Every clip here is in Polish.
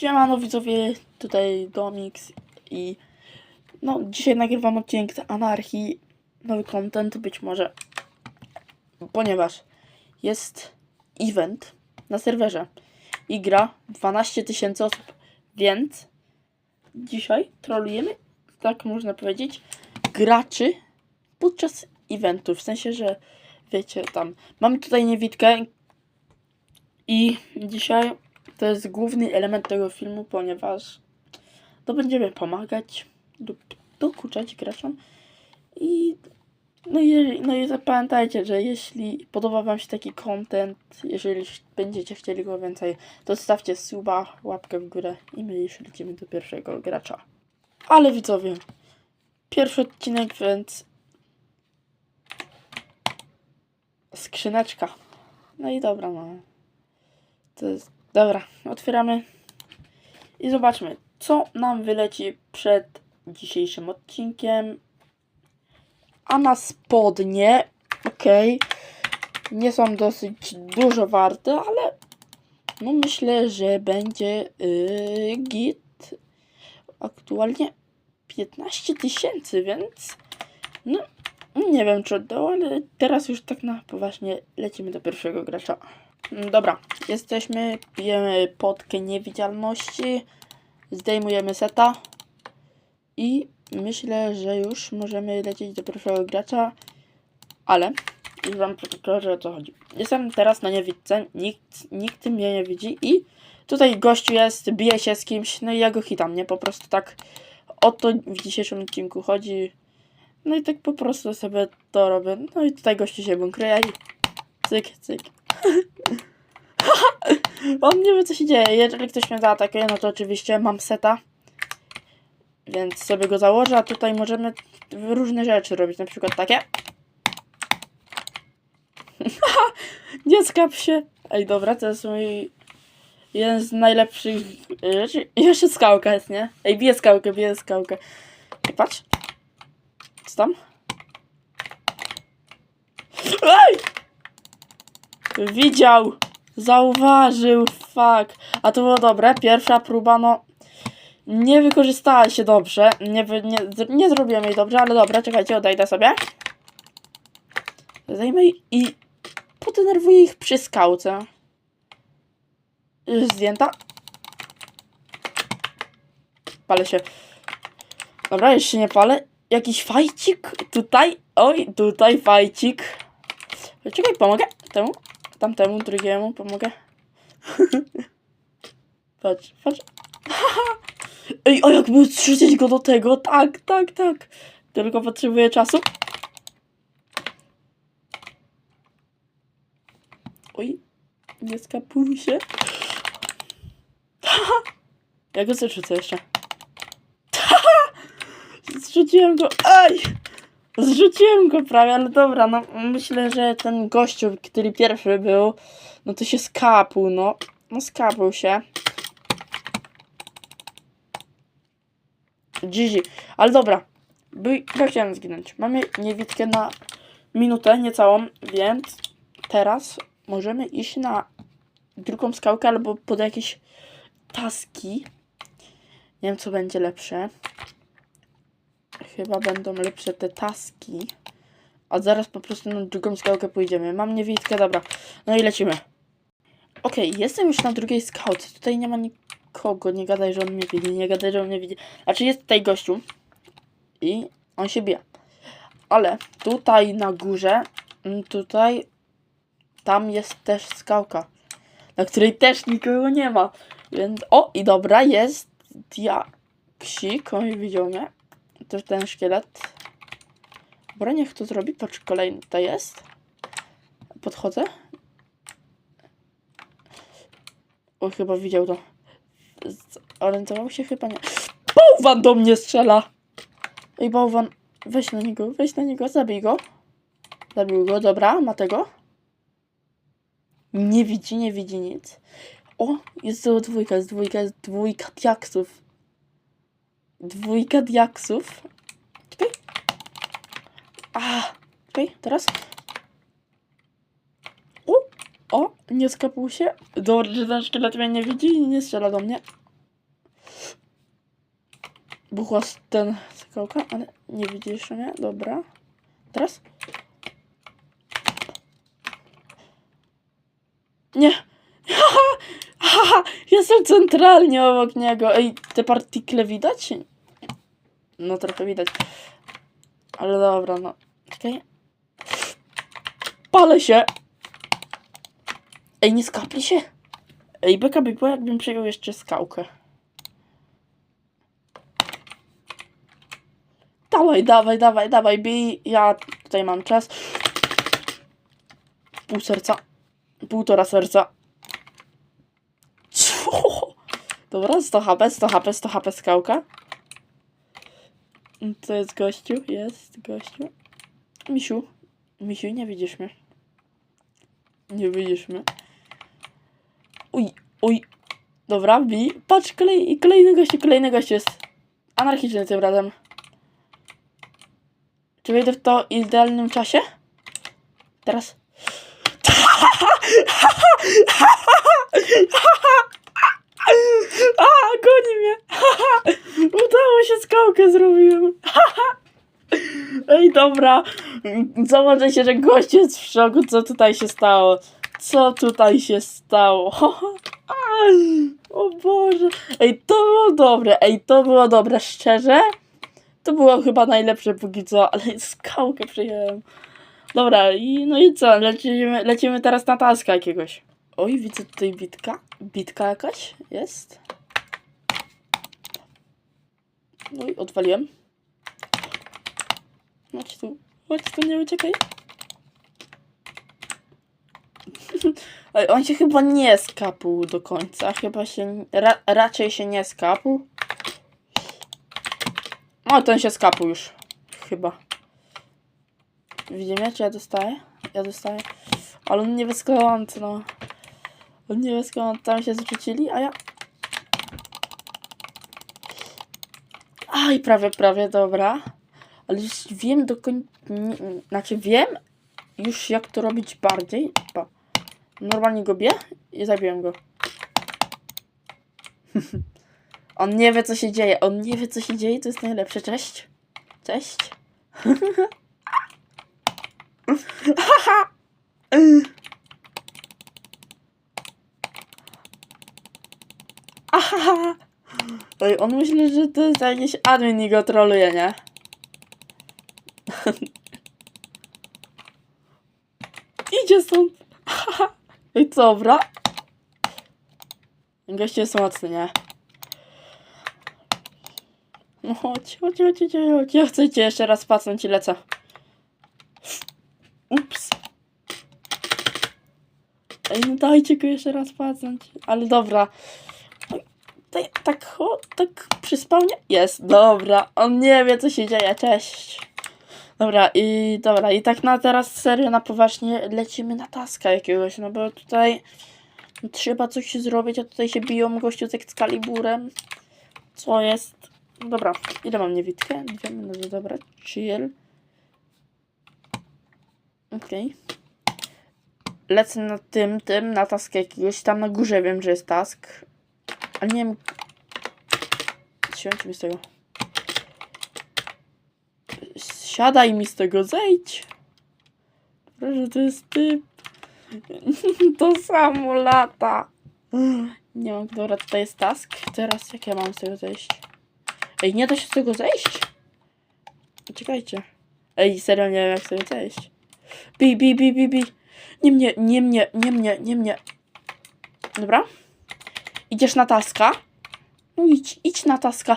Siemano widzowie, tutaj Domix i no dzisiaj nagrywam odcinek z Anarchii, nowy content być może, ponieważ jest event na serwerze i gra 12 tysięcy osób, więc dzisiaj trolujemy, tak można powiedzieć, graczy podczas eventu, w sensie, że wiecie, tam mamy tutaj niewidkę i dzisiaj to jest główny element tego filmu, ponieważ to będziemy pomagać lub dokuczać graczom i no i, no i zapamiętajcie, że jeśli podoba wam się taki content, jeżeli będziecie chcieli go więcej, to stawcie suba, łapkę w górę i my już lecimy do pierwszego gracza. Ale widzowie, pierwszy odcinek, więc skrzyneczka. No i dobra, no. To jest... Dobra, otwieramy i zobaczmy, co nam wyleci przed dzisiejszym odcinkiem. A na spodnie, okej, nie są dosyć dużo warte, ale no myślę, że będzie yy, git. Aktualnie 15 tysięcy, więc no nie wiem czy oddał, ale teraz już tak na poważnie lecimy do pierwszego gracza. Mm, Dobra, jesteśmy, pijemy potkę niewidzialności, zdejmujemy seta i myślę, że już możemy lecieć do pierwszego gracza, ale już wam pokażę o co chodzi. Jestem teraz na niewidce, nikt, nikt mnie nie widzi i tutaj gościu jest, bije się z kimś, no i ja go hitam, nie? Po prostu tak o to w dzisiejszym odcinku chodzi. No i tak po prostu sobie to robię. No i tutaj gościu się bunkruje i cyk, cyk. On nie wie co się dzieje. Jeżeli ktoś mnie zaatakuje, no to oczywiście mam seta. Więc sobie go założę, a tutaj możemy różne rzeczy robić, na przykład takie. nie skap się. Ej, dobra, to jest mój jeden z najlepszych rzeczy. Jeszcze skałka jest, nie? Ej, bije skałkę, bije skałkę. Patrz. Co tam? Ej! Widział! Zauważył, fuck. A to było dobre. Pierwsza próba, no. Nie wykorzystała się dobrze. Nie, nie, nie zrobiłem jej dobrze, ale dobra, czekajcie, odejdę sobie. Zajmę i- podenerwuję ich przy skałce. Zdjęta. Palę się. Dobra, jeszcze nie palę. Jakiś fajcik tutaj. Oj, tutaj fajcik. Czekaj, pomogę temu. Tamtemu, drugiemu pomogę. patrz, patrz. Ej, a jakby zrzucić go do tego? Tak, tak, tak. Tylko potrzebuję czasu. Oj, nie skapuj się. Ja go zrzucę jeszcze. Zrzuciłem go. Ej! Zrzuciłem go prawie, ale dobra, no myślę, że ten gościu, który pierwszy był, no to się skapuł, no. No skapuł się. GG. Ale dobra. By, ja chciałem zginąć. Mamy niewidkę na minutę, niecałą, więc teraz możemy iść na drugą skałkę albo pod jakieś taski. Nie wiem, co będzie lepsze. Chyba będą lepsze te taski. A zaraz po prostu na drugą skałkę pójdziemy. Mam niewidkę, dobra. No i lecimy. Okej, jestem już na drugiej skałce. Tutaj nie ma nikogo. Nie gadaj, że on mnie widzi. Nie gadaj, że on mnie widzi. Znaczy jest tutaj gościu. I on się bije. Ale tutaj na górze, mm, tutaj, tam jest też skałka. Na której też nikogo nie ma. Więc, o i dobra, jest diaksik. On widział mnie. Jest ten szkielet. Dobra, niech to zrobi. Patrz, kolejny tutaj jest. Podchodzę. O, chyba widział to. Zorientował się chyba nie. Bałwan do mnie strzela! Ej, bałwan, weź na niego, weź na niego, zabij go. Zabił go, dobra, ma tego. Nie widzi, nie widzi nic. O, jest to dwójka, jest dwójka, jest dwójka diaksów. Dwójka diaksów. Czekaj. A, czekaj, teraz. O, o, nie skapuł się. Dobrze, że ten szkielet mnie nie widzi i nie strzela do mnie. Buchła ten skałka, ale nie widzisz mnie. Dobra. Teraz? Nie! Haha! Jestem centralnie obok niego. Ej, te partikle widać? No trochę widać. Ale dobra, no. Czekaj. Palę się! Ej, nie skapli się? Ej, beka by była, jakbym przyjął jeszcze skałkę. Dawaj, dawaj, dawaj, dawaj, bij. Ja tutaj mam czas. Pół serca. Półtora serca. Co? Dobra, 100 HP, 100 HP, 100 HP skałka. To jest gościu, jest gościu. Misiu, Misiu, nie widzisz mnie. Nie widzisz mnie. Uj, uj. Dobra, bij. Patrz, kolej, kolejny gościu, kolejny gościu jest. Anarchiczny tym razem. Czy wejdę w to idealnym czasie? Teraz. A, goni mnie! Udało się, skałkę zrobiłem. Dobra. Założę się, że gość jest w szoku, co tutaj się stało. Co tutaj się stało? O Boże. Ej, to było dobre. Ej, to było dobre, szczerze. To było chyba najlepsze póki co, ale skałkę przyjąłem. Dobra, i no i co? Lecimy, lecimy teraz na taska jakiegoś. Oj, widzę tutaj bitka. Bitka jakaś jest. No i odwaliłem. Chodź tu, chodź tu, nie uciekaj. On się chyba nie skapuł do końca. Chyba się. Ra raczej się nie skapuł. O, ten się skapuł już. Chyba. Widzimy, czy ja dostaję? Ja dostaję. Ale on nie wie skąd, no. On nie wie skąd. Tam się zrzucili, a ja. Aj, prawie, prawie, dobra. Ale już wiem do końca. Znaczy, wiem już jak to robić bardziej. Pa. Normalnie go biję i zabiłem go. On nie wie, co się dzieje. On nie wie, co się dzieje. To jest najlepsze. Cześć. Cześć. Aha. Oj, on myśli, że to jest jakiś admin i go troluje, nie? Idzie stąd. I dobra. Goście jest mocny, nie? No chodź, chodź, chodź, chodź, chodź. Ja chcę cię jeszcze raz pacnąć i lecę. Ups. Ej, no dajcie go jeszcze raz pacnąć. Ale dobra. Tak, tak, tak przy spawnie? Jest, dobra. On nie wie, co się dzieje. Cześć. Dobra, i dobra, i tak na teraz serio, na poważnie lecimy na taska jakiegoś, no bo tutaj trzeba coś zrobić, a tutaj się biją gościu z Excaliburem. Co jest? Dobra, ile mam niewidkę? Dwie minuty, dobra, chill. Okej. Lecę na tym, tym, na task jakiegoś, tam na górze wiem, że jest task. Ale nie wiem... Siądź mi z tego. Siadaj mi z tego, zejdź. Proszę, to jest typ. To samo lata. Nie mam, dobra, tutaj jest task. Teraz jak ja mam z tego zejść? Ej, nie da się z tego zejść? Czekajcie. Ej, serio nie wiem jak tego zejść. Bi, bi, bi, bi, bi. Nie mnie, nie mnie, nie mnie, nie mnie. Dobra. Idziesz na taska? No idź, idź na taska.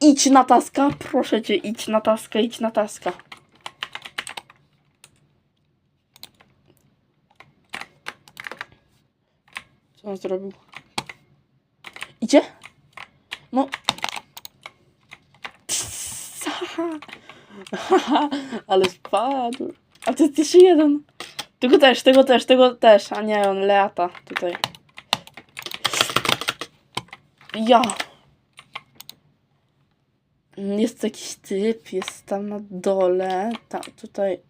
Idź na taska, proszę cię, idź na taska, idź na taska. Co on zrobił? Idzie? No. Ale spadł. A to jest jeszcze jeden. Tego też, tego też, tego też. A nie, on lata tutaj. Ja. Jest jakiś typ, jest tam na dole. Tam, tutaj.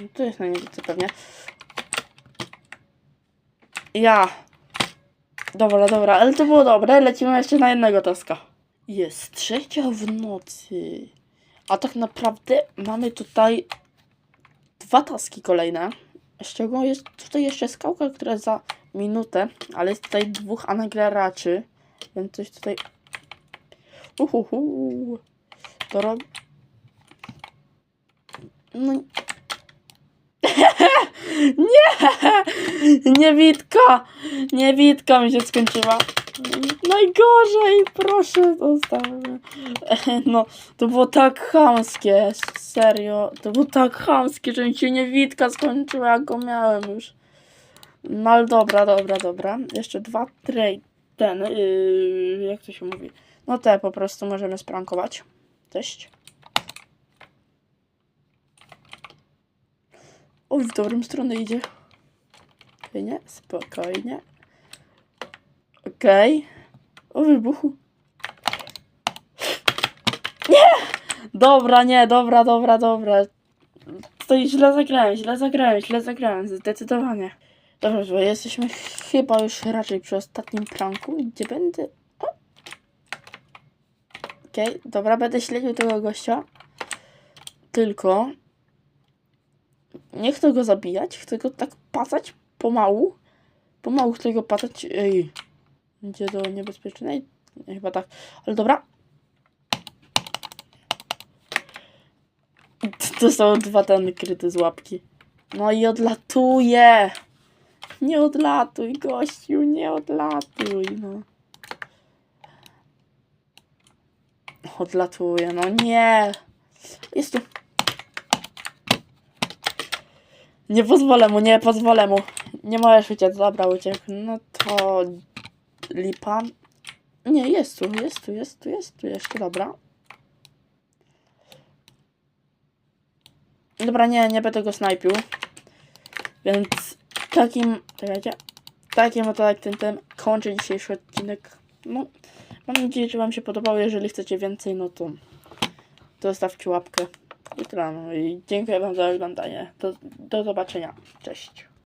No To jest na niego pewnie. Ja. Dobra, dobra, ale to było dobre. Lecimy jeszcze na jednego taska. Jest trzecia w nocy. A tak naprawdę mamy tutaj dwa taski kolejne. Z czego jest tutaj jeszcze skałka, która za minutę, ale jest tutaj dwóch anagraczy, więc coś tutaj... Uhuhu. Rob... No... nie! Niewidka! Niewidka mi się skończyła. Najgorzej, proszę, zostawmy. No, to było tak chamskie, serio. To było tak chamskie, że mi się niewidka skończyła, jak go miałem już. No ale dobra, dobra, dobra. Jeszcze dwa trade. Ten, yy, jak to się mówi? No te po prostu możemy sprankować. Cześć. O, w dobrą stronę idzie. Spokojnie, spokojnie. Okej. O wybuchu. Nie! Dobra, nie, dobra, dobra, dobra. To źle zagrałem, źle zagrałem, źle zagrałem, zdecydowanie. Słuchaj, jesteśmy chyba już raczej przy ostatnim pranku, gdzie będę... Okej, dobra, będę śledził tego gościa. Tylko... Nie chcę go zabijać, chcę go tak pacać pomału. Pomału chcę go pacać. Ej, będzie do niebezpiecznej? Nie, chyba tak. Ale dobra. To są dwa ten kryty z łapki. No i odlatuje. Nie odlatuj, gościu, nie odlatuj, no. Odlatuje, no nie. Jest tu. Nie pozwolę mu, nie pozwolę mu. Nie możesz uciec, dobra, uciekł. No to lipa. Nie, jest tu, jest tu, jest tu, jest tu jeszcze, dobra. Dobra, nie, nie będę go snajpił. Więc takim, czekajcie, takim oto akcentem kończę dzisiejszy odcinek. No, mam nadzieję, że Wam się podobał. Jeżeli chcecie więcej, no to zostawcie łapkę. I tyle, no i dziękuję Wam za oglądanie. Do, do zobaczenia. Cześć.